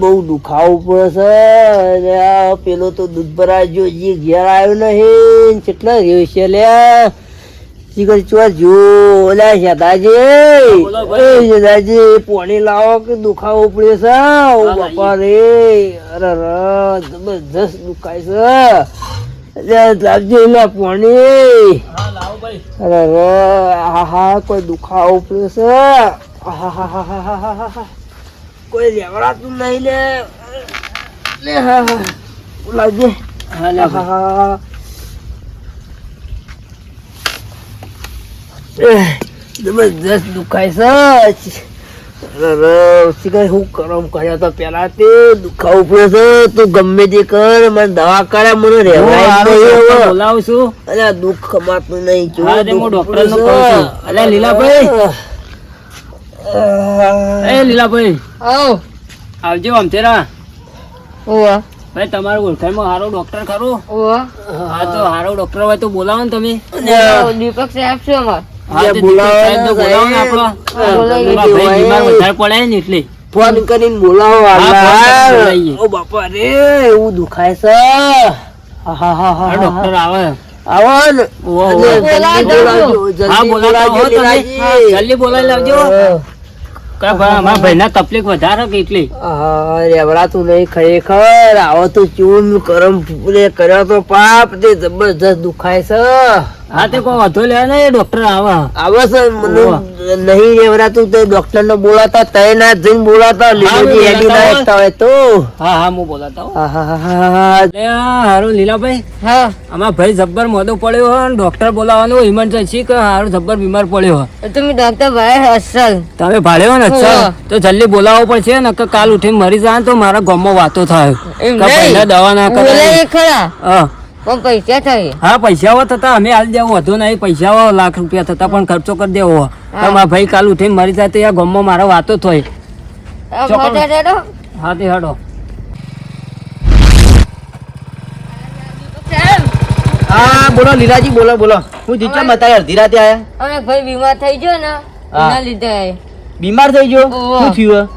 બહુ દુખાવું પડે છે. પેલો તો દૂધ ભરાય જો જે ઘેર આવ્યો નહીં. કેટલા રહ્યો છે લ્યા શીખર ચોર જો ઓલા શેતાજી. એ શેતાજી પોણી લાવો કે દુખાવો પડે છે? ઓ બાપા રે. અરે જબરજસ્ત દુખાય છે. અરે, લાવજો એલા પોણી. અરે હા હા કોઈ દુખાવો પડે છે. કોઈ લેવડાતું નહીં લે. લે હા હા. લાવજે હા લે હા હા જબરજસ્ત દુખાય છે. શીખર હું કરમ કર્યા તો પેલા તે દુખાવું પડે છે. તું ગમે તે કર મને દવા કરે મને રહેવાય ડોક્ટર. બોલાવું છું. અરે આ દુઃખ ખમાતું નહીં છે. છું. અલ્યા, લીલાભાઈ. એ લીલાભાઈ આવો. આવજો અમતેરા ઓવા ભાઈ તમારું ઓળખાણમાં સારો ડોક્ટર ખરો? હા તો સારો ડોક્ટર હોય તો બોલાવો ને તમે. દીપક સાહેબ છે અમાર. હા બોલાવો બોલાવો ને આપણો. બીમાર વધારે પડે ને એટલે. ફોન કરીને બોલાવો. ઓ બાપા રે એવું દુખાય છે. હા હો જલ્દી બોલાવી લાવજો. અમારા ભાઈના તકલીફ વધારે કે એટલી? રેવડાતું નહીં ખરેખર આવો તો ચૂન કરમ કર્યો તો પાપ તે જબરજસ્ત દુખાય છે. હા તે કોઈ વાંધો લેવા ને ડોક્ટર આવા. આવે છે મને નહીં રેવડાતું તો ડોક્ટર ને બોલાતા તય ના જઈને બોલાતા લીલોજી એડી ના હોય. એકતા હોય તો. હા હા હું બોલાતા હા હા હારું લીલાભાઈ. હા. આમાં ભાઈ જબ્બર મોદો પડ્યો હોય ડોક્ટર બોલાવવાનું ઇમરજન્સી કે હારું જબ્બર બીમાર પડ્યો હોય. તમે ડોક્ટર ભાઈ અસલ તમે ભાડ્યો ને અચ્છા. તો જલ્દી બોલાવવો પડશે ને કે કાલ ઉઠીને મરી જાય તો મારા ગામમાં વાતો થાય. એમ નહીં. દવા ના કરે ખરા. હા. પણ પૈસા થાય? હા પૈસાઓ થતા. અમે હાલ દેવો વધુ નહીં. પૈસાઓ લાખ રૂપિયા થતા પણ ખર્ચો કરી દેવો. તો મારા ભાઈ કાલ ઉઠીને મારી સાથે આ ગામમાં મારો વાતો દેડો હા તે હડો. હા બોલો લીલાજી બોલો બોલો. હું જીચા બતાય અડધી રાતે આયા? અમે ભાઈ બીમાર થઈ ગયો ને એના લીધે. બીમાર થઈ ગયો. શું થયું?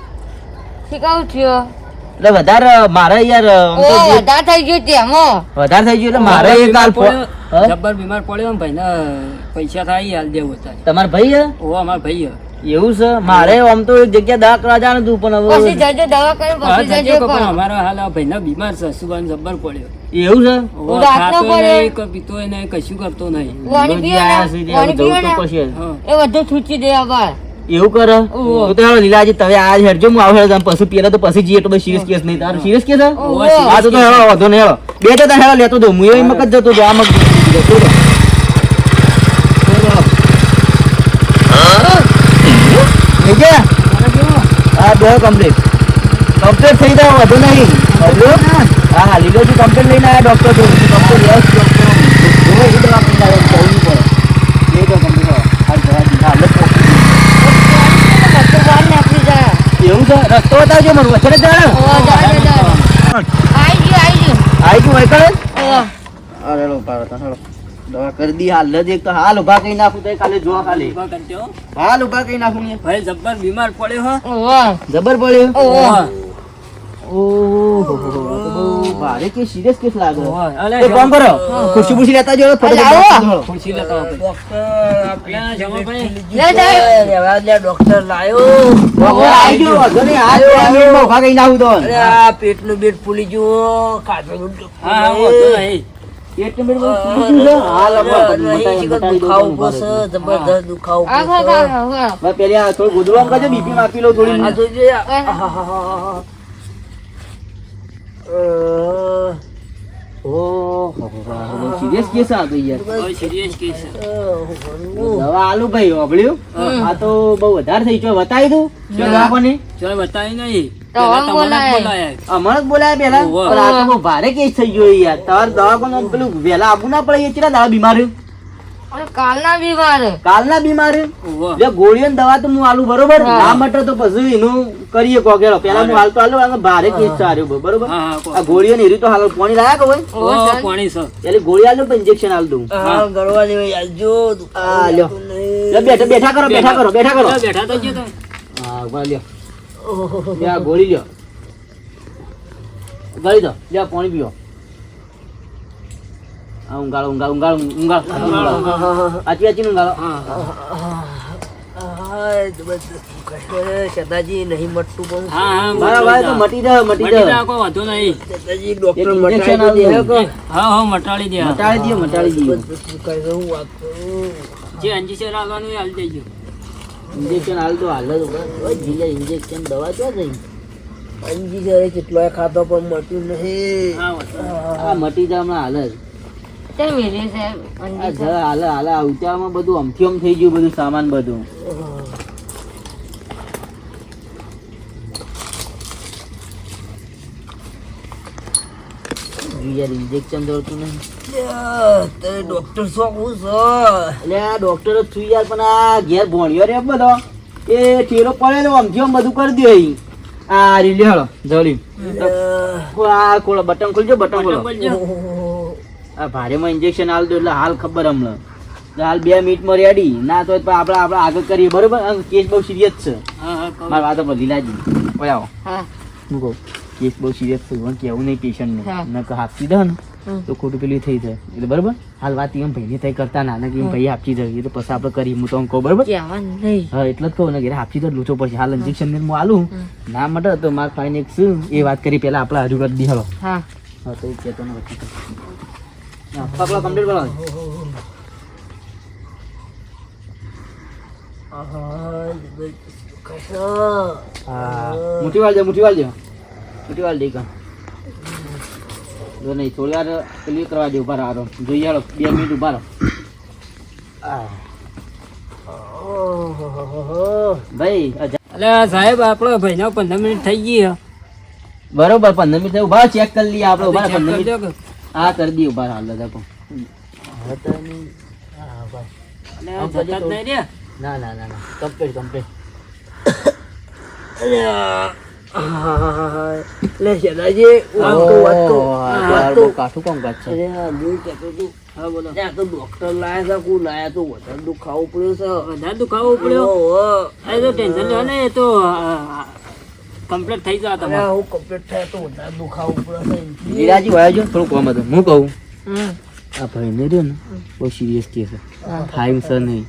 શીખાવું થયો. એટલે વધારે મારે યાર વધારે થઈ ગયું તેમો વધારે થઈ ગયું એટલે મારે એક હાલ જબ્બર બીમાર પડ્યો ને ભાઈને પૈસા થાય હાલ દેવું અત્યારે. તમારા ભાઈ ઓ અમારા ભાઈ એવું છે? મારે આમ તો એક જગ્યા દવા કરવા જવાનું હતું પણ પછી હવે જજો દવા કરી પછી જજો પણ અમારો હાલ ભાઈ ભાઈને બીમાર છે સુબાન જબ્બર પડ્યો. એવું છે? ઓ રાતનો પડે. કે પીતો નહીં કશું કરતો નહીં. પાણી પીવા પાણી પીવે ને. એ બધું છૂટી દે આભાર એવું કરે. તો તો લીલાજી તમે આજ હેડજો હું આવું હેડો પછી પેલા તો પછી જઈએ તો બસ સિરિયસ કેસ નહીં. તારો સિરિયસ કેસ આ તો તો હેડો વાંધો નહીં હેડો. બે તો હેડો લેતો દો. હું એ મક જ જતો હતો આ જતો. હા બે કમ્પ્લીટ કમ્પ્લીટ થઈ જાય વધુ નહીં. હા હા લીલોજી કમ્પ્લીટ લઈને આવ્યા ડોક્ટર તો યસ ડોક્ટર જો એ દવા પીને આવ્યો, જવું પડે એ તો કમ્પ્લીટ હાલ જવા દીધા હાલ જ પહોંચી ગયા. બધું બહાર નીકળી જાય એવું છે રસ્તો બતાવજો મને વચ્ચે જ જાણે આઈ ગયું આઈ ગયું. આઈ ગયું વૈકલ અરે લો પાડો તો હાલો દવા કરી દી હાલ જ એક તો હાલ ઊભા કઈ નાખું તો કાલે જોવા ખાલી. હાલ ઊભા કઈ નાખું. ભાઈ જબર બીમાર પડ્યો હો. વાહ જબર પડ્યો ભારે કે સિરિયસ લેતા જો આવો. લે જાય ડોક્ટર લાયો આઈ ગયો વાંધો આ વાંધો નહીં. પેટનું બેટ ફૂલી તમને. જબરદસ્ત દુખાવો હવે પેલી થોડું ગોદડું કરજો બીપી માપી લો થોડી સિરિયસ કેસ આ યાર કોઈ serious દવા આલુ ભાઈ ઓબળ્યું આ તો બહુ વધારે થઈ ગયો. બતાવી દઉં. બતાવી નહીં. તમને જ બોલાય. પેલા. ભારે કેસ થઈ ગયો યાર. તમારે દવાખાને પેલું વહેલા આવવું ના પડે એ કેટલા દાડા બીમાર રહ્યું? કાલના બીમાર. કાલના બીમાર? જે ગોળીઓ દવા તો હું આલુ બરોબર? ના મટે તો પછી એનું કરીએ કોકેલો પેલા હું હાલતો હાલો ભારે કેસ ચાર્યો બરોબર? હા હા કહો. આ ગોળીઓ ને એરી હાલ પાણી લાયા કે હોય પાણી છે. એટલે ગોળી આલ દઉં? ઇન્જેક્શન આલ દઉં હા. આ લ્યો લ્યો, બેઠા બેઠા કરો બેઠા કરો બેઠા કરો. બેઠા તો જો હા ઊભા લ્યો. ગોળી લ્યો. ગળી દો. લે પાણી પીઓ. આ unggal unggal unggal ઊંઘાળો aci આચી ઊંઘાળો નહીં મટતું બહુ હા હા ભાઈ તો મટી દે મટી મટી જાય જાય કોઈ વાંધો નહીં. આલી હા હા મટાડી દે. મટાડી દો મટાડી દો. જે અંજીસર આવવાનું એ હાલ દેજો ઇન્જેક્શન હાલ તો હાલ જ જીલે ઇન્જેક્શન દવા ક્યાં જઈ અંજી જરે કેટલો ખાતો પણ મટ્યું નહીં. હા મટી જાય હમણાં હાલ જ. હાલ હાલ આ બધું અમથી થઈ ગયું બધું સામાન બધું. યાર ઇન્જેક્શન દોડતું નહીં. ડોક્ટર શું કહું છો? એટલે આ ડોક્ટર જ છું યાર પણ આ ઘેર ભણ્યો રે બધો. એ ઠેરો પડે તો અમથી આમ બધું કરી દે અહીં. આ રીલે હળો જળી આ ખોલો બટન ખોલજો બટન ખોલો. આ ભારેમાં ઇન્જેક્શન દો એટલે હાલ ખબર હમણાં. હાલ બે મિનિટમાં રેડી ના તો આપણે આપણે આગળ કરીએ. બરોબર? કેસ બહુ સિરિયસ છે. મારી વાતો પર લીલાજી. ઓય આવો. હા. હું કહું કેસ બહુ સિરિયસ છે. પણ કેવું નહીં. પેશન્ટને ન. કે આપી દે ને તો ખોટું પેલી થઈ જાય. એટલે બરોબર? હાલ વાત એમ ભાઈને થઈ કરતા ના. કે એમ ભાઈ આપી દે તો પછી આપણે કરીએ. હું તો કહું બરોબર? હા એટલે જ કહું ને કે આપી દો લૂચો પડશે હાલ ઇન્જેક્શન ને હું આલું. ના મટે તો માર ફાઈન એક શું? એ વાત કરી પેલા આપણે હજુ કરી દી હલો. હા. તો એ કહેતો ને પકડો કમ્પ્લીટ કરો. મુઠી વાળજો વાળ વાળજો મુઠી વાળ દે. મુઠ્ઠી વાળ દે કાં જો નહીં થોડી વાર પેલી કરવા દે ઊભા રહો જોઈ હાલો બે મિનિટ ઊભા રહો. ભાઈ અલે સાહેબ આપણો ભાઈનો પંદર મિનિટ થઈ ગઈ બરોબર પંદર મિનિટ ઊભા ચેક કરી લઈએ આપણે ઊભા પંદર મિનિટ. કે. હા કરી દી ઊભા હાલ દાદા રે. ના ના ના ના. કમ્પ્લીટ કમ્પ્લીટ લે સદાજી વાંચતો વાંચતો વાંચતો કાઠું કોમ કાચ છે. હા હું કહેતો હતો હા બોલો. ત્યાં તો ડોક્ટર લાયા છે કોઈ લાયા તો વધારે દુખાવો પડ્યો છે. વધારે દુખાવો પડ્યો? એ તો ટેન્શન લે ને એ તો કમ્પ્લીટ થઈ જાય તમે હું કમ્પ્લીટ થાય તો વધારે દુખાવો પડે છે લીલાજી વાયો જો થોડું કોમ હતું હું કહું? આ ભાઈ ને રહ્યો ને બહુ સિરિયસ કેસ છે. થાઈમ સર નહીં.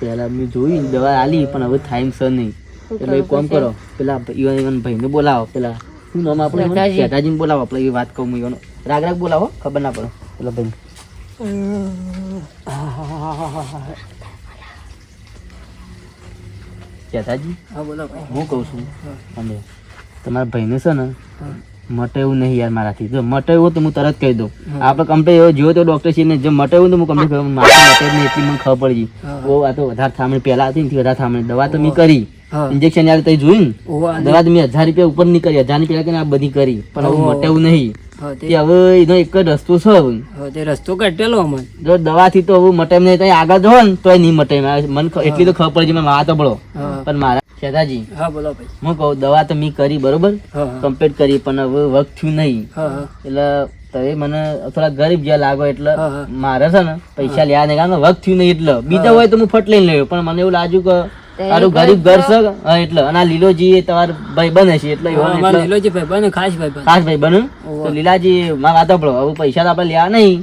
પહેલા મેં જોઈ દવા આલી પણ હવે થાઈમ સર નહીં. એટલે એક કોમ કરો પેલા ઈવન ઈવન ભાઈને બોલાવો. પેલા શું નામ આપણે શેઠાજી. શેઠાજીને બોલાવો. આપણે એ વાત કહું હું ઈવન રાગ રાગ બોલાવો ખબર ના પડે. પેલા ભાઈ શેઠાજી હા બોલો હું કહું છું અને તમારા ભાઈને છે ને મટાયું નહીં યાર મારાથી. જો મટાયું તો હું તરત કહી દઉં. આપણે કમ્પ્લેટ એવો જોયો તો ડોક્ટર છે ને જો મટાયું તો હું કમ્પ્લેટ કહું મારા મટાયું નહીં એટલી મને ખબર પડી ઓ આ તો વધારે થામણી પહેલા હતી ને વધારે થામણી. દવા તો મેં કરી. ઇન્જેક્શન યાર તઈ જોયું ને? દવા તો મેં હજાર રૂપિયા ઉપર નહીં કરી. હજાર રૂપિયા પહેલા કરીને આ બધી કરી. પણ હું મટાયું નહીં. હવે એનો એક જ રસ્તો છે હવે. રસ્તો કાઢેલો અમને જો દવાથી તો હવે મટે નહીં ત્યાં આગળ જો ને તોય નહીં મટે. મને એટલી તો ખબર પડી છે મેં તો પડો પણ મારા શેઠાજી હા બોલો ભાઈ. હું કહું દવા તો મેં કરી બરોબર? કમ્પ્લીટ કરી પણ હવે વર્ક થયું નહીં. એટલે તમે મને થોડા ગરીબ જ્યાં લાગો એટલે. મારે છે ને પૈસા લેવા નહીં કારણ વર્ક થયું નહીં એટલે. બીજા હોય તો હું ફટ લઈને લેવું પણ મને એવું લાગ્યું કે તારું ગરીબ ઘર છે? એટલે. અને લીલોજી એ તમારો ભાઈ બને છે એટલે લીલોજી ભાઈ બને ખાસ ભાઈ બને. ખાસ ભાઈ બને? તો લીલાજી માં વાત પડો. હવે પૈસા તો આપણે લેવા નહીં.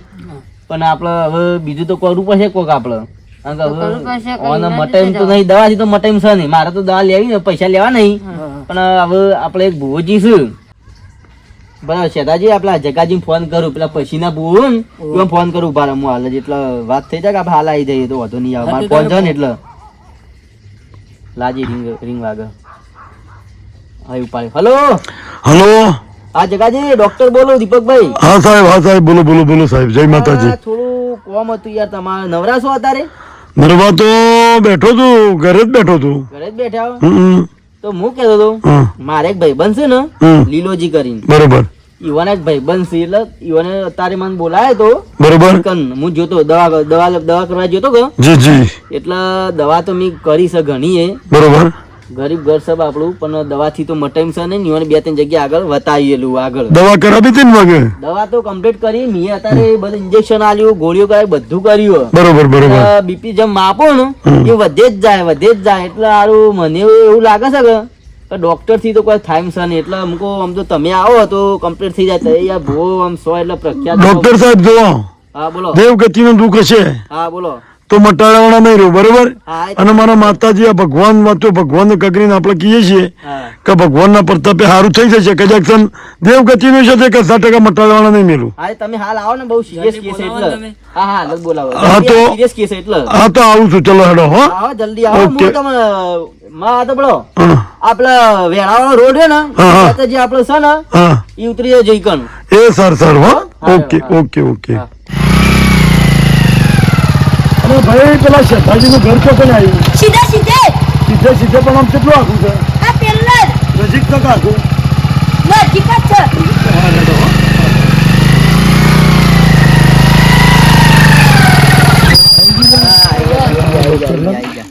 પણ આપણે હવે બીજું તો કરવું પડશે કોક આપણે. ઈલાજ મટાઈમ તો નહીં દવાથી તો મટાઈમ છે નહીં. મારે તો દવા લેવી ને પૈસા લેવા નહીં. પણ હવે આપણે એક ભુવોજી છું બરાબર શેતાજી આપણા જગાજી ફોન કરું. પેલા પછીના ના ને ફોન કરું. ઊભા રહો, હું હાલ જ એટલે વાત થઈ જાય કે આપણે હાલ આવી જઈએ તો વધુ નહીં આવે. મારે ફોન છે ને એટલે. લાજી રિંગ રિંગ વાગે. હા ઉપાડે. હલો? હલો? હા જગાજી ડોક્ટર બોલો દીપકભાઈ. હા સાહેબ હા સાહેબ બોલો બોલો બોલો સાહેબ. જય માતાજી. આ થોડું કોમ હતું યાર તમારે. નવરા છો અત્યારે? બરોબર તો બેઠો છું. ઘરે જ બેઠો છું. ઘરે જ બેઠા તો હું કહેતો હતો હમ, મારે એક ભાઈ બનશે ને લીલોજી કરીને. બરોબર. ઈવાને જ ભાઈ બનશે એટલે ઈવાને અત્યારે મને બોલાયો તો બરોબર. કન હું જોતો દવા દવા દવા કરવા જોતો કે? જી જી. એટલે દવા તો મેં કરી છે ઘણી એ બરોબર. ગરીબ ઘર સબ આપણું પણ દવાથી તો મટાઈમ છે ને ઈવાને બે ત્રણ જગ્યા આગળ વતાવેલું આગળ. દવા કરાવી હતી ને વાગે? દવા તો કમ્પ્લીટ કરી મેં અત્યારે બધું ઇન્જેક્શન આલ્યું ગોળીઓ કરાવી બધું કર્યું. બરોબર બરોબર. બીપી જેમ માપો ને એ વધે જ જાય વધે જ જાય. એટલે આરું મને એવું એવું લાગે છે કે ડોક્ટરથી તો કોઈ થાય છે નહીં. એટલે અમુકો આમ તો તમે આવો તો કમ્પ્લીટ થઈ જાય. તૈયાર ભો આમ સો એટલે પ્રખ્યાત ડોક્ટર સાહેબ જો હા બોલો. દેવગતિનું દુઃખ છે. હા બોલો. તો મટાડવાના નહીં રહ્યું બરોબર? અને મારા માતાજી આ ભગવાન વાતો ભગવાન કગરીને આપણે કહીએ છીએ કે ભગવાનના પ્રતાપે સારું થઈ જશે કજાકસનનું છે તે સાત ટકા મટાડવાના નહીં મેલું? હા એ તમે હાલ આવો ને બહુ સિરિયસ કેસ છે બોલાવો એટલે. તમે. હા હા હાલ જ બોલાવો. હા તો- સિરિયસ કેસ છે એટલે. હા તો આવું છું ચલો હેડો હો. જલ્દી આપડે વેળાવાળો રોડ છે ને જે આપડે છે ને એ ઉતરી જાય જઈકન એ સર સર હો. ઓકે ઓકે ઓકે હા. ભાઈ પેલા શેઠાજીનું ઘર તો કઈ આવ્યું સીધે સીધે? સીધે સીધે પણ આમ કેટલું આખું છે? આ પેલા નજીક તો કાકું નજીક જ છે.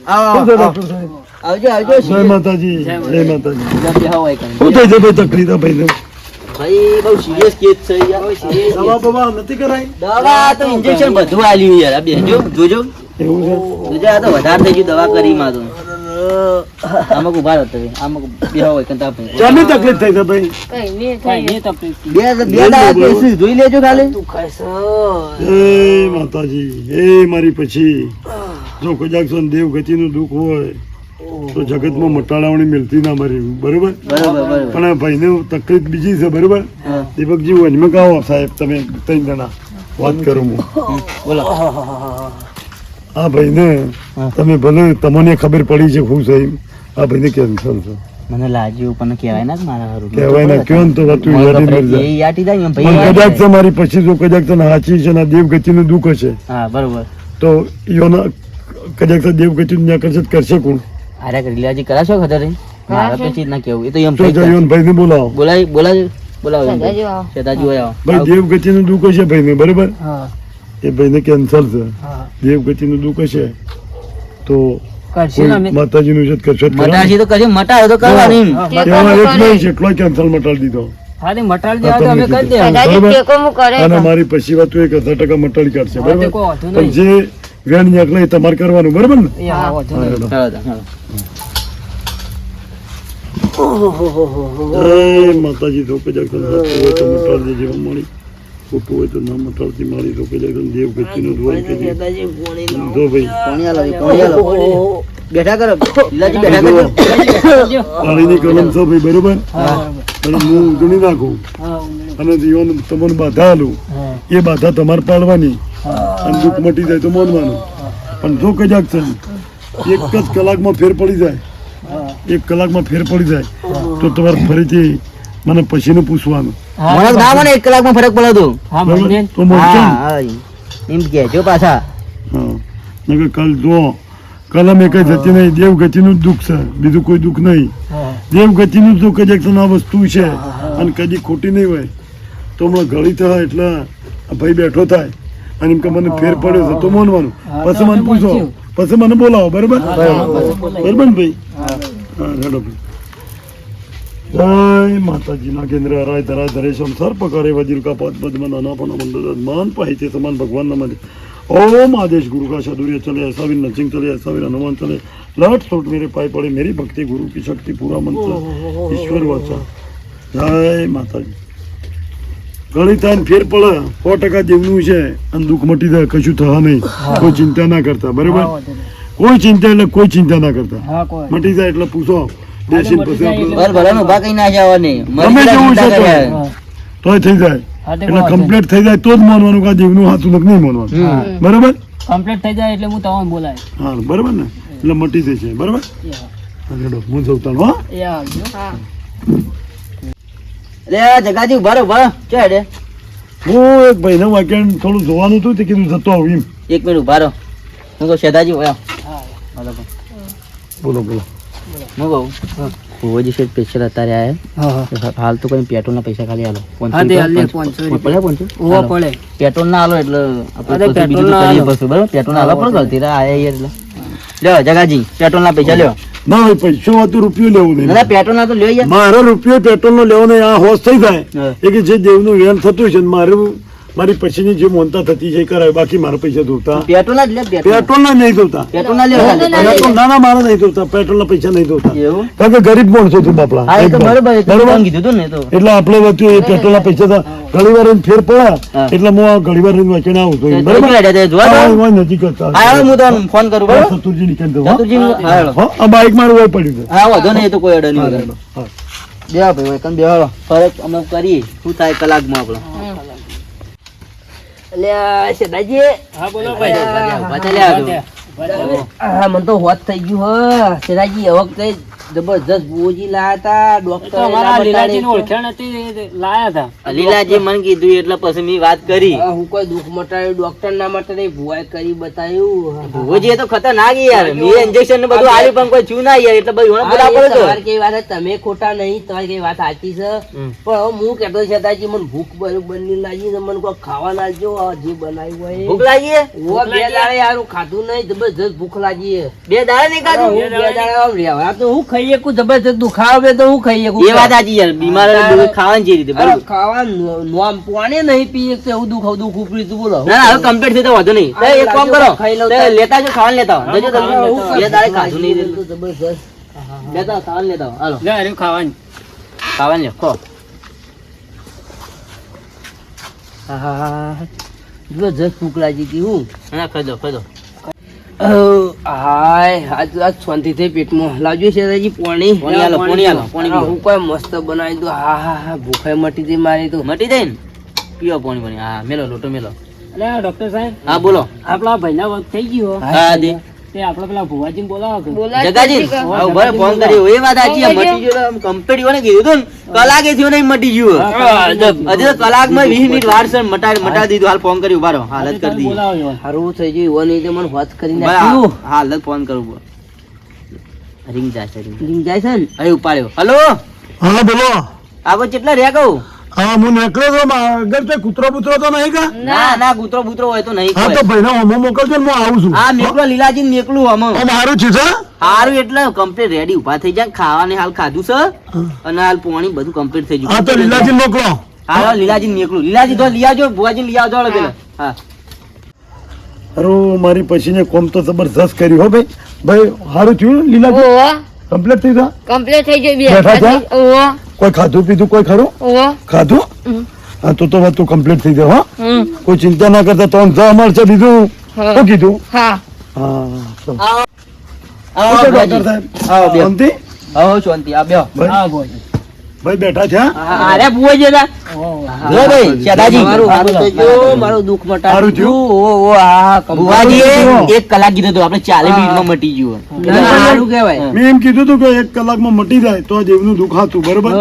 આવજો આવજો જય માતાજી. જય માતાજી. શું થઈ છે ભાઈ તકલીફ ભાઈ? ભાઈ બહુ સિરિયસ કેસ છે યાર. દવા બવા નથી કરાઈ? દવા તો ઇન્જેક્શન બધું આલ્યું યાર. આ જોજો. એવું છે? જોજો તો વધારે થઈ ગયું દવા કરી માં તો આમાં ઊભા બેહો હોય. તકલીફ થઈ છે ભાઈ? કઈ નહીં તકલીફ. બે બે દાડા કેસીસ જોઈ લેજો ખાલી. જય માતાજી હે મારી પછી. જો કજાકસન દેવ ગતિનું દુઃખ હોય તો જગતમાં મટાડાવણી મિલતી ના મારી બરોબર? પણ આ ભાઈને તકલીફ બીજી છે બરોબર? દીપકજી વનમાં કહો સાહેબ તમે ત્રણ જણા વાત કરું હું. બોલો. આ ભાઈને. તમે ભલે તમને ખબર પડી છે હું સાહેબ આ ભાઈને કેન્સર છે. મને લાગ્યું પણ કહેવાય ના મારા હારું. કહેવાય ના કયો ને તો તું મને યાદી ગભરાઈ મરી જાય ગઈ, યાટી થાય ને, ભાઈ કદાચ થાય. મારી પછી જો કદાચ તને સાચી છે ને દેવગતિનું દુઃખ છે હા બરોબર. તો યોના કદાચ દેવગતિનું આકર્ષિત કરશે કોણ? આરે કરી કરાશો ખતર? મારા તો ચીજ ના કેવું. એ તો એમ થઈ જાય. બોલાવો. બોલાવી બોલાય બોલાવો ભાઈ. આવો. શેતાજી હોય આવો. ભાઈ દેવગતિનું દુઃખ હશે ભાઈને બરાબર? હા. એ ભાઈને કેન્સર છે. દેવગતિ નું દુઃખ તો ને છે તો કરશે મટાડો તો કરવાની એમાં. એક નહીં છે એટલો કેન્સલ મટાડી દીધો. હા મટાડી દેવા તો અમે કરી દેવા સદાજી બરોબર. ટેકો હું કરે અને મારી પછી વાત તો એક હજાર ટકા મટાડી કાઢશે બરાબર? પણ જે વેણ નીકળે એ તમારે કરવાનું બરાબર ને? માતાજી ધોકે જાગતો સાચું હોય તો મટાડી જેવા મળી. ખોટું હોય તો ના મટાડતી મારી ધોકે જાગતો દેવ ગતિનું ધોઈ કે ધો ભાઈ. પાણી આલો, એ બેઠા કરો બેઠા કરજો. પાણીની કલમ છો ભાઈ બરોબર? અને હું ઉજળી નાખું. અને જીવન તમને બાધા આલું. એ બાધા તમારે પાડવાની અને દુઃખ મટી જાય તો માનવાનું પણ જો કજાક છે એક જ કલાકમાં ફેર પડી જાય. એક કલાકમાં ફેર પડી જાય. તો તમારે ફરીથી મને પછીનું પૂછવાનું. મને ના મને એક કલાકમાં ફરક પડે તો. તો. એમ. કહેજો પાછા. હા. નકર કાલ જો કલમ એક જતી નહીં. દેવ ગતિનું જ દુઃખ છે. બીજું કોઈ દુઃખ નહીં. દેવ ગતિનું જ દુઃખ જ એક આ વસ્તુ છે. અને કદી ખોટી નહીં હોય. તો હમણાં ગળી થાય એટલે ભાઈ બેઠો થાય. અને એમ કે મને ફેર પડ્યો છે તો માનવાનું પછી મને પૂછો પછી મને બોલાવો બરાબર બરાબર ને ભાઈ હા હેડો ભાઈ જય માતાજી નાગેન્દ્ર હરાય ધરાય ધરેશમ સર્પ કરે વજીર કા પદ પદ્મ નાના પણ મંડળ માન પાહિતે સમાન ભગવાન નમઃ ओम आदेश गुरु का सदूर्य चले ऐसा भी नचिंग चले ऐसा भी हनुमान चले लट सोट मेरे पाए पड़े मेरी भक्ति गुरु की शक्ति पूरा मंत्र ईश्वर वाचा જય માતાજી ગળી થાય ને ફેર પડે સો ટકા જેવનું છે અને દુઃખ મટી જાય કશું થવા નહીં. કોઈ ચિંતા ના કરતા બરાબર. કોઈ ચિંતા એટલે કોઈ ચિંતા ના કરતા. મટી જાય એટલે પૂછો. બેસીને પછી જેવું છે તો. થઈ જાય. એટલે કમ્પ્લીટ થઈ જાય તો જ માનવાનું કે જીવનું હાથું નહીં માનવાનું. બરાબર? કમ્પ્લીટ થઈ જાય એટલે હું તમને બોલાય. હા બરાબર ને? એટલે મટી જશે. બરાબર? હા. હા, હેડો, હું. અરે જગાજી ઊભા ઊભા ચો હેડે. હું એક ભાઈને વાક્યાન થોડું જોવાનું હતું તે કીધું જતો આવું એમ. એક મિનિટ ઊભા રહો. હું કહું શેતાજી. બોલો બોલો. હું કહું ભુવોજી શેઠ સ્પેશિયલ અત્યારે હા હા. આયા હાલ તો કઈ પેટ્રોલ ના પૈસા ખાલી આલો. પડે. પેટ્રોલ ના આલો એટલે આપણે પેટ્રોલ ના આલો. પણ ગલતી આયા એટલે. લ્યો જગાજી પેટ્રોલ ના પૈસા લ્યો. ના પૈસો વાતું રૂપિયો લેવું નહીં. પેટ્રોલ ના તો લ્યો યાર. મારો રૂપિયો પેટ્રોલ નો લેવો નહીં આ હોશ થઈ જાય. એ કે જે દેવનું વેણ થતું છે ને મારું મારી પછીની જે મોનતા થતી છે કરાય બાકી મારા પૈસા ધોતા. પેટ્રોલ જ લે પેટ્રોલ. ના નહીં ધોતા. પેટ્રોલ ના પેટ્રોલ ના ના મારે નહીં ધોતા. પેટ્રોલ ના પૈસા નહીં ધોતા. કારણ કે ગરીબ માણસો છું બાપડા હા તો બરોબર બરોબર? કીધું હતું ને તો. એટલે આપણે વચ્ચે એ પેટ્રોલ ના પૈસા તો ઘણી વાર ફેર પડ્યા. એટલે હું આ ઘણી વાર વચ્ચે આવું છું. તો બરોબર? કેટલા રહ્યા? હા, તમને ફોન કરું બરોબર? સતુરજી નીકળી દઉં. હા? બાઈક મારું હોય પડ્યું છે હા વાંધો નહીં તો કોઈ અડે નહીં. બે. ભાઈ કન બેહો. ફરક અમે કરીએ. શું થાય કલાકમાં આપણે અલ્યા શેઠાજી હા બોલો ઊભા ચાલ્યા આવજો. આ મને તો હોત થઈ ગયું હ શેઠાજી હવે કઈ જબરજસ્ત બુઓજી લાયા હતા ડોક્ટર અમારા લીલાજી ની ઓળખાણ હતી લાયા હતા લીલાજી મને કીધું એટલે પછી મેં વાત કરી. હું કોઈ દુઃખ મટાડ્યું ડોક્ટર ના માટે ભુવાએ કરી બતાવ્યું ભુવજી તો ખતરનાક યાર. મેં ઇન્જેક્શન ને બધું આવ્યું પણ કોઈ ના યાર એટલે બધું બધા પડે તમારી કઈ વાત તમે ખોટા નહીં તમારી કઈ વાત સાચી છે. પણ હવે હું કેતો છે તાજી મને ભૂખ બરોબરની લાગી ને મને કોઈ ખાવા લાગજો જે બનાવ્યું હોય ભૂખ લાગી હે? બે દાડે યાર ખાધું નહીં જબરજસ્ત ભૂખ લાગી બે દાડે નહીં ખાધું? બે દાડે તો હું ખાઈ શકું જબરજસ્ત દુખાવે તો હું ખાઈ શકું એ વાત સાચી યાર બીમાર બધું ખાવાની જે રીતે બરાબર. ખાવાનું નો- નોમ પાણી નહીં પીએ તો એવું દુખાવ દુખ ઉપરી તું બોલો. ના ના હવે કમ્પ્લીટ થઈ તો વાંધો નહીં. તો એક કામ કરો. લેતા જો ખાવાનું લેતા આવો. જજો તમે. એ તારે ખાધું નહીં જબરજસ્ત લેતા ખાવાનું લેતા આવો. હાલો. લે અરે ખાવાની. ખાવાનું લ્યો ખો. હા જબરજસ્ત ભૂખ લાગી હતી હું. ના ખાધો ખાધો હાય આજ આજ શાંતિ થઈ પેટમાં. લાવજો છે હજી પાણી. આલો પોણી આલો પોણી હું કોઈ મસ્ત બનાવી દઉં. હા હા હા ભૂખાઈ મટી ગઈ મારી તો. મટી જાય ને પીવો પોણી પોણી. હા મેલો લોટો મેલો. અરે ડોક્ટર સાહેબ. હા બોલો. આપણા ભાઈના વખત થઈ ગયો. હા દે. તે આપણે પેલા ભુવાજીને બોલાવો કે? જગાજી હા ઊભા ફોન કર્યો. એ વાત સાચી મટી ગયો કમ્પ્લીટ હોય કીધું હતું કલાકે થયો નહીં મટી ગયું હજી તો કલાકમાં વીસ મિનિટ વાર છે મટાડી મટાડી દીધું. હાલ ફોન કર્યો ઊભા હાલત કરી દીધી બોલાવો થઈ ગયું નહીં તો મને વાત કરી નાખ્યું. હાલત ફોન કરું રિંગ જાય છે રિંગ. જાય છે ને? અરે ઉપાડ્યો. હલો? હા બોલો. આગળ કેટલા રહ્યા કહું? હા હું નીકળ્યો તો આગળ તે કૂતરો બૂતરો તો નહીં કા ના ના કૂતરો બૂતરો હોય તો નહીં હા તો કોઈ. ભાઈને હોમો મોકલજો ને હું આવું છું. હા મેકલો લીલાજી ને મેકલું આમ આમ છે સારું એટલે કમ્પ્લીટ રેડી ઊભા થઈ જાય ખાવાની હાલ ખાધું છે. અને હાલ પોણી બધું કમ્પ્લીટ થઈ હા તો લીલાજી મોકલો. હા લીલાજી ને લીલાજી તો લઈ આવજો ભુવાજી લઈ આવજો પેલા. હા. અરે મારી પછીને કોમ તો જબરજસ્ત કર્યું હો ભાઈ. ભાઈ સારું થયું લીલાજી? કમ્પ્લીટ થઈ ગયા? કમ્પ્લીટ થઈ જાય બેઠા કોઈ ખાધું પીધું કોઈ ખરું? ખાધું? હા તો તો વાત તું કમ્પ્લીટ થઈ જાય હા. કોઈ ચિંતા ના કરતા તો જ મળશે બીજું. શું કીધું? હા. હા શાંતિ? આવો શાંતિ. આ બેહો. ભાઈ બેઠા છે? અરે ભુવાજી હતા જો ભાઈ શેઠાજી મારું હારું થઈ ગયું મારું દુખ મટાડી થયું? ઓ ઓ આ બુવાજી એક કલાક કીધું તો આપણે ચાલીસ મિનિટમાં મટી ગયું સારું કહેવાય. મેં એમ કીધું હતું કે એક કલાકમાં મટી જાય તો જ દુખ હતું બરોબર?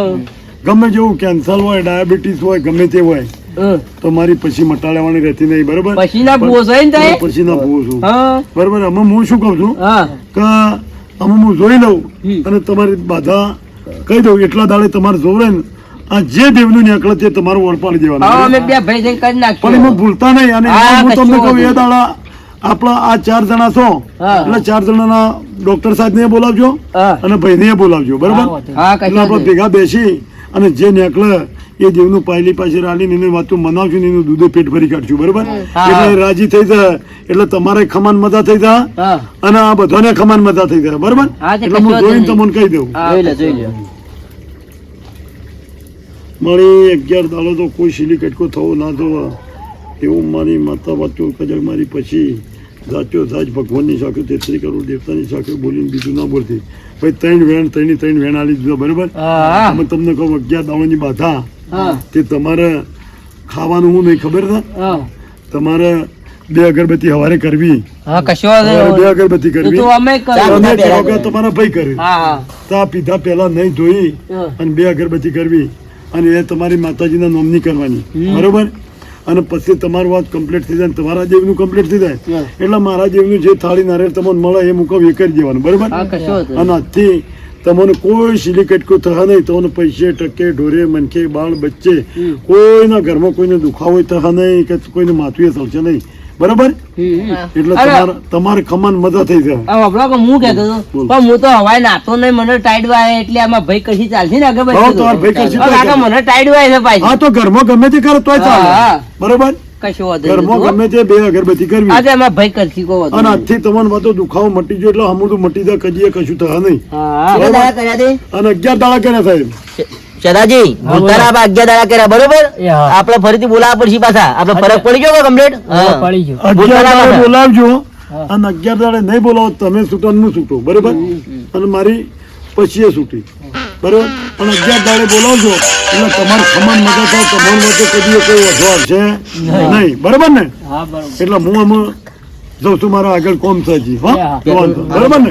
ગમે જેવું કેન્સર હોય ડાયાબિટીસ હોય ગમે તે હોય. તો મારી પછી મટાડવાની રહેતી નહીં બરોબર? પછી ના છે? પછી ના છું. બરોબર? અમે હું શું કહું છું? કે અમે હું જોઈ લઉં અને તમારી બાધા કહી દઉં એટલા દાડે તમારે જોવે ને આ જે દેવનું નીકળે તે તમારું વળપાડી દેવાનું. અમે બે ભાઈ જઈને કરી પણ એમાં ભૂલતા નહીં અને હું તમને કહું એ દાડા આપણા આ ચાર જણા છો. એટલે ચાર જણાના ડોક્ટર સાહેબ ને બોલાવજો અને ભાઈ ને બોલાવજો બરોબર? એટલે આપણે ભેગા બેસી અને જે નીકળે એ દેવનું પાયલી પાસે રાલીને એને વાતું મનાવશું ને એનું દૂધે પેટ ભરી કાઢશું બરોબર? એટલે રાજી થઈ જાય એટલે તમારે ખમાન મજા થઈ જાય અને આ બધાને ખમાન મજા થઈ જાય બરોબર? એટલે હું જોઈને તમને કહી દઉં હા, જોઈ લે જોઈ લે. મારી અગિયાર દાડો તો કોઈ શીલી કટકો થવો ના થવો. એવું મારી માતા વાતો કદાચ મારી પછી સાચો સાચ ભગવાનની સાખે તેત્રી કરોડ દેવતાની સાખે બોલીને બીજું ના બોલતી. ભાઈ ત્રણ વેણ ત્રણ ત્રણ વેણ આલી દીધો બરોબર? તમને કહું અગિયાર દાડોની બાધા. તે તમારે ખાવાનું હું નહીં ખબર છે તમારે બે અગરબત્તી હવારે કરવી. હા કશો બે અગરબત્તી કરવી. તો અમે કે તમારા ભાઈ કરે. હા પીધા પહેલા નહીં ધોઈ અને બે અગરબત્તી કરવી. અને એ તમારી માતાજીના નોમની કરવાની. બરોબર? અને પછી તમારું વાત કમ્પ્લીટ થઈ જાય તમારા જેવનું કમ્પ્લીટ થઈ જાય. એટલે મારા જેવનું જે થાળી નારિયેળ તમને મળે એ મૂકવ એ કરી દેવાનું. બરોબર. અને આજથી તમને કોઈ સિલી કટકો થવા નહીં તમને પૈસે ટકે ઢોરે મનખે બાળ બચ્ચે કોઈના ઘરમાં કોઈને દુખાવો થવા નહીં કે કોઈને માથું થશે નહીં. બરાબર. એટલે તમારે ખમન મજા થઈ જાય કે હું કહેતો હતો પણ હું તો હવાય નાતો નહીં મને ટાઈડ વાય એટલે આમાં ભાઈ કશી ચાલશે ને આગળ ભાઈ મને ટાઈડ વાય છે પાછી. હા તો ઘરમાં ગમે તે કરો તોય ચાલે. બરોબર? કશો વાંધો ઘરમાં ગમે તે બે અગરબત્તી કરવી. આજે એમાં ભાઈ કરશી કો અને આજથી તમારે વાતો દુખાવો મટી ગયો એટલે હમું તો મટી જાય કજીએ કશું થયા નહીં. હા. કેટલા દાડા કર્યા તે? અને અગિયાર દાડા કર્યા સાહેબ. સદાજી ભૂતાના આપણે અગિયાર દાડા કર્યા બરોબર? આપણે ફરીથી બોલાવા પડશે પાછા. આપણે ફરક પડી ગયો કમ્પ્લીટ પડી ગયો. અગિયાર. બોલાવજો અને અગિયાર દાડે નહીં બોલાવો તમે છૂટો ને હું છૂટું બરોબર? અને મારી પછી એ છૂટી બરોબર? અને અગિયાર દાડે બોલાવજો. એટલે તમારે સમાન મજા થાય તમારું વચ્ચે કદી કોઈ વધો આવશે નહીં. બરોબર ને? એટલે હું આમાં જઉં છું મારા આગળ કોમ છે હા. હા. બરોબર ને?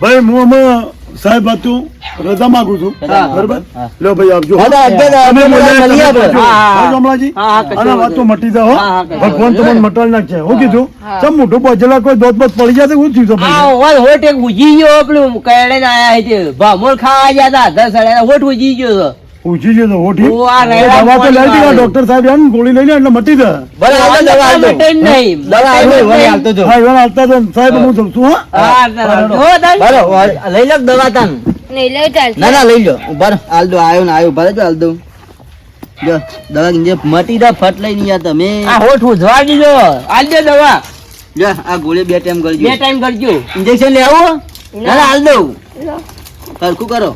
ભાઈ હું આમાં સાહેબ હતું રજા માંગુ છું હા. બરોબર લ્યો ભાઈ આવજો હા. હા, હા. હા, કમલાજી? હા, હા, વાંધો વાત તો મટી હો. હા, હા, કશો ભગવાન તમને મટાલ નાખશે હું કીધું ચમ મોઢું પહોંચેલા કોઈ દોત બત પડી જાય તો શું થયું ભાઈ? ઓલ હોટ એક ઉજી ગયો પેલું કયડે આયા છે ભામોર ખાવા ગયા હતા દસ સાડા હોટ ઉજી ગયો છે પૂછી છે તો હો ઠીક. ઓ, આ રેડા દવા તો લઈ લીધી ડોક્ટર સાહેબ એમ ગોળી લઈ લે એટલે મટી દે ભલે હાલો દવા દો. જ નહીં. દવા દો, હાલતો જો. હા એવા સાહેબ હું જઉં છું હા? વળી લઈ લો દવા તાન. નહીં ના ના લઈ લો. ઊભા હાલ દો આયો ને આયો ભલે જો હાલ દો જો દવા જે મટી દા ફટ લઈ નહીં તમે આ હોઠ જવા દીધો હાલ દે દવા. જો આ ગોળી બે ટાઈમ કરજો બે ટાઈમ કરજો ઇન્જેક્શન લેવું? ના ના હાલ દઉં. સરખું કરો.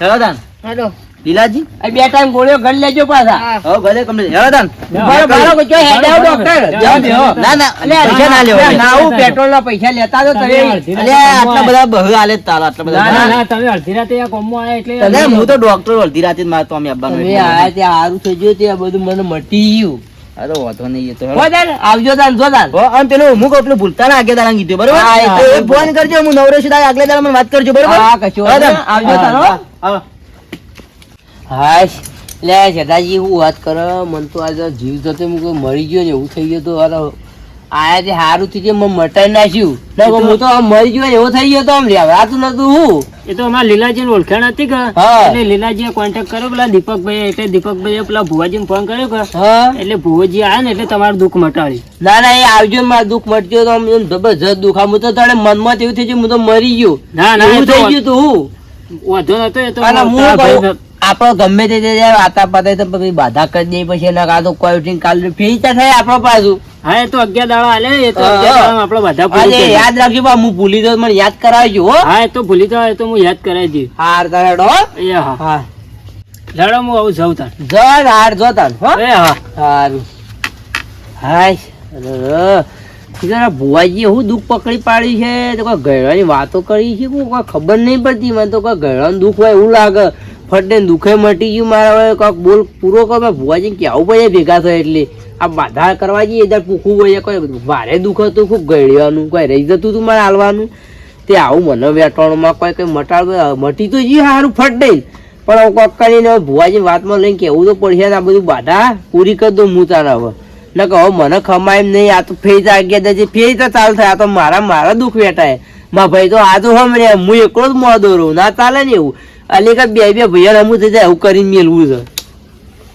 હેલો લીલાજી આ બે ટાઈમ ગોળીઓ ગળી લેજો પાછા. હા હવે ભલે કમ્પ્લીટ. બારો બારો કોઈ જોઈ હેડે ડોક્ટર જાઓ ના ના અલે પૈસા ના લેવા ના આવું પેટ્રોલ ના પૈસા લેતા તો તમે અલે આટલા બધા બહુ હાલે જ આટલા ના ના ના તમે અડધી રાતે આ કોમમાં આયા એટલે તને હું તો ડોક્ટર અડધી રાતે જ મારતો અમે આવવાનું તમે. આયા ત્યાં હારું થઈ ગયું તે બધું મને મટી ગયું. આ વાંધો નહીં એ તો આવજો તાર જો તાર હો, પેલું હું કહું પેલું ભૂલતા ના આગળ દાડા કીધું બરોબર? હા, એ તો તો ફોન કરજો હું નવરો છું તારે આગલે દાડા મને વાત કરજો બરોબર? હા કશો. આવજો હો. હાશ લે વાત કરો મન તો આજે જીવ જતો મરી ગયો ને એવું થઈ ગયું તો અરે આયા તે સારું થઈ ગયું મટાઈ નાખ્યું. હું તો મરી ગયો એવો થઈ ગયો તો આમ નતું હું. એ તો અમારા લીલાજી ઓળખાણ હતી કે? એટલે લીલાજી કોન્ટેક્ટ કર્યો પેલા દીપકભાઈ એટલે દીપકભાઈ પેલા ભુવાજીને ફોન કર્યો કે એટલે ભુવાજી આયા ને એટલે તમારું દુઃખ મટાડ્યું. ના ના એ આવજો મારું દુઃખ મટજો તો આમ જબરજસ્ત દુઃખ. આમ તો તારે મનમાં એવું થઈ ગયું હું તો મરી ગયો. ના ના એવું થઈ ગયું તું હું. વાંધો નતો એ તો આપણો ગમે તે જે આતા પાતા તો પછી બાધા કરી દે પછી એના કાં તો કોઈ કાલ ફેરતા થાય આપણો પાછું. હા એ તો અગિયાર દાડા હાલે એ તો બધા પૂરું યાદ રાખજો બા હું ભૂલી જાઉં મને યાદ કરાવજો હો. હા એ તો ભૂલી એ તો હું યાદ કરાવી દઈ હાર તારેડો એ હા. હા. લડો હું આવું જાઉં તાર. જર હાર જો તાર હો. એ હા. હારું. હાય. જરા ભુવાજી હું દુઃખ પકડી પાડી છે? તો કોઈ ગયડાની વાતો કરી છે કોઈ કોઈ ખબર નહીં પડતી? મને તો કોઈ ગયડાનું દુઃખ હોય એવું લાગે. ફટને દુઃખે મટી ગયું મારા હવે કોઈક બોલ પૂરો કરો, મેં ભુવાજીને કહેવું પડે ભેગા થાય એટલે. આ બાધા કરવા જઈએ ત્યારે પૂખું હોય કોઈ ભારે દુઃખ હતું, ખૂબ ગળ્યાનું, કોઈ રહી જતું હતું મારે હાલવાનું. તે આવું મને વેટવાણમાં કોઈ કંઈ મટાડ મટી તો જી સારું ફટ દઈ પણ હું કોક કરીને ભુવાજી વાતમાં લઈને કેવું તો પડશે ને આ બધું બાધા? પૂરી કરી દઉં હું તારા હવે. ન કહો મને ખમાય નહીં, આ તો ફેર આગળ જજે ફેર તો ચાલુ થાય, આ તો મારા મારા દુઃખ વેટાય મા ભાઈ તો આ તો હમણે, હું એકલો જ મોં દોરું, ના ચાલે ને એવું. અલી બે બે ભૈયા રમું થઈ જાય એવું કરીને મેલવું છે.